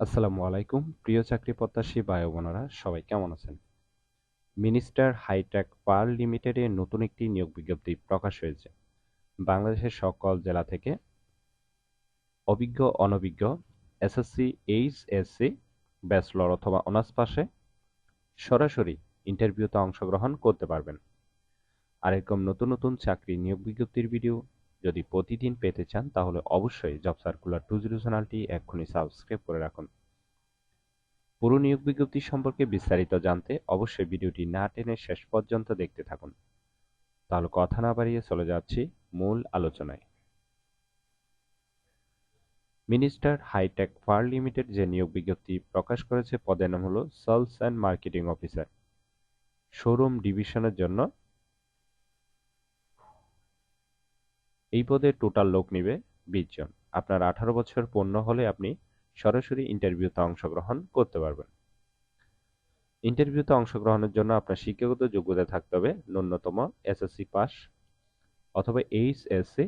আসসালামু আলাইকুম। প্রিয় চাকরি প্রত্যাশী ভাই বোনেরা, সবাই কেমন আছেন? মিনিস্টার হাইটেক পার লিমিটেডে নতুন একটি নিয়োগ বিজ্ঞপ্তি প্রকাশ হয়েছে। বাংলাদেশের সকল জেলা থেকে অভিজ্ঞ, অনভিজ্ঞ, এসএসসি, এইচএসসি, ব্যাচলর অথবা অনার্স পাশে সরাসরি ইন্টারভিউতে অংশগ্রহণ করতে পারবেন। আর এরকম নতুন নতুন চাকরি নিয়োগ বিজ্ঞপ্তির ভিডিও যদি প্রতিদিন পেতে চান, তাহলে অবশ্যই জব সার্কুলার টু জিরো চ্যানেলটি এক্ষুনি সাবস্ক্রাইব করে রাখুন। পুরো নিয়োগ বিজ্ঞপ্তি সম্পর্কে বিস্তারিত জানতে অবশ্যই ভিডিওটি না টেনে শেষ পর্যন্ত দেখতে থাকুন। তাহলে কথা না বাড়িয়ে চলে যাচ্ছি মূল আলোচনায়। মিনিস্টার হাইটেক ফার লিমিটেড যে নিয়োগ বিজ্ঞপ্তি প্রকাশ করেছে, পদের নাম হলো sales and marketing officer showroom ডিভিশনের জন্য এই পদে টোটাল লোক নিবে বিশ জন। আপনার আঠারো বছর পূর্ণ হলে আপনি সরাসরি ইন্টারভিউতে অংশগ্রহণ করতে পারবেন। ইন্টারভিউতে অংশগ্রহণের জন্য আপনার শিক্ষাগত যোগ্যতা থাকতে হবে ন্যূনতম এসএসসি পাস অথবা এইচএসসি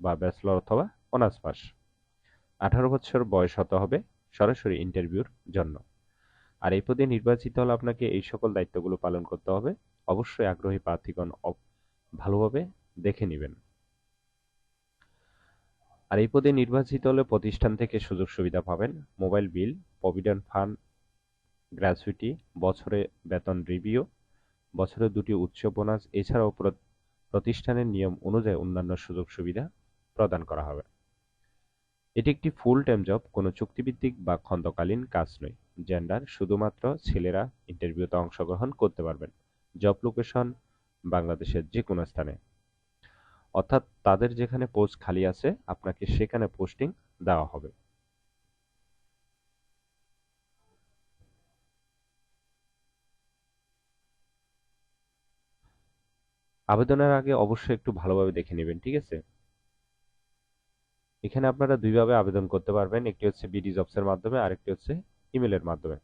বা ব্যাচলর অথবা অনার্স পাস আঠারো বছর বয়স হতে হবে সরাসরি ইন্টারভিউর জন্য। আর এই পদে নির্বাচিত হলে আপনাকে এই সকল দায়িত্বগুলো পালন করতে হবে। অবশ্যই আগ্রহী প্রার্থীগণ ভালোভাবে দেখে নেবেন। আর এই পদে নির্বাচিত হলে প্রতিষ্ঠান থেকে সুযোগ সুবিধা পাবেন। Mobile bill, provident fund, gratuity, বছরে বেতন রিভিউ, বছরে দুটি উচ্চ বোনাস, এছাড়াও প্রতিষ্ঠানের নিয়ম অনুযায়ী অন্যান্য সুযোগ সুবিধা প্রদান করা হবে। এটি একটি ফুল টাইম জব কোনো চুক্তিভিত্তিক বা খন্দকালীন কাজ নয়। জেন্ডার শুধুমাত্র ছেলেরা ইন্টারভিউতে অংশগ্রহণ করতে পারবেন। জব লোকেশন বাংলাদেশের যে কোনো স্থানে। অর্থাৎ তাদের যেখানে পোস্ট খালি আছে, আপনাকে সেখানে পোস্টিং দেওয়া হবে। আবেদনের আগে অবশ্যই একটু ভালোভাবে দেখে নেবেন, ঠিক আছে? এখানে আপনারা দুইভাবে আবেদন করতে পারবেন, একটি হচ্ছে বিডি জবসের মাধ্যমে, আরেকটি হচ্ছে ইমেলের মাধ্যমে।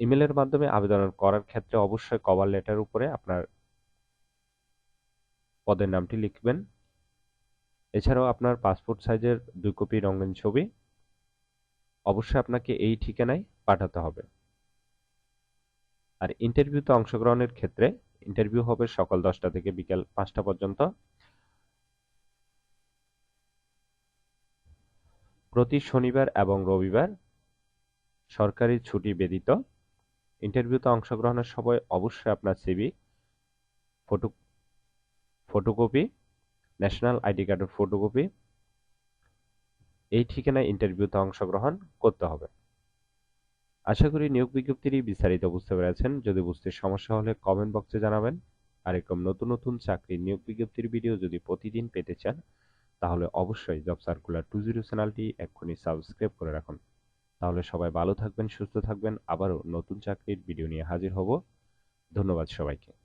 ইমেলের মাধ্যমে আবেদন করার ক্ষেত্রে অবশ্যই কভার লেটার উপরে আপনার পদের নামটি লিখবেন। এছাড়াও আপনার পাসপোর্ট সাইজের দুই কপি রঙিন ছবি। অবশ্যই আপনাকে এই ঠিকানায় পাঠাতে হবে। আর ইন্টারভিউতে অংশগ্রহণের ক্ষেত্রে ইন্টারভিউ হবে সকাল দশটা থেকে বিকেল পাঁচটা পর্যন্ত। প্রতি শনিবার এবং রবিবার সরকারি ছুটি ব্যতীত ইন্টারভিউতে অংশগ্রহণের সময় অবশ্যই আপনার CV photo photocopy national ID কার্ডের ফটোকপি এই ঠিকানায় ইন্টারভিউতে অংশগ্রহণ করতে হবে। আশা করি নিয়োগ বিজ্ঞপ্তিরই বিস্তারিত বুঝতে পেরেছেন। যদি বুঝতে সমস্যা হলে কমেন্ট বক্সে জানাবেন। আর এরকম নতুন নতুন চাকরির নিয়োগ বিজ্ঞপ্তির ভিডিও যদি প্রতিদিন পেতে চান, তাহলে অবশ্যই জব সার্কুলার টু জিরো চ্যানেলটি এক্ষুনি সাবস্ক্রাইব করে রাখুন। তাহলে সবাই ভালো থাকবেন, সুস্থ থাকবেন। আবারও নতুন চাকরির ভিডিও নিয়ে হাজির হব। ধন্যবাদ সবাইকে।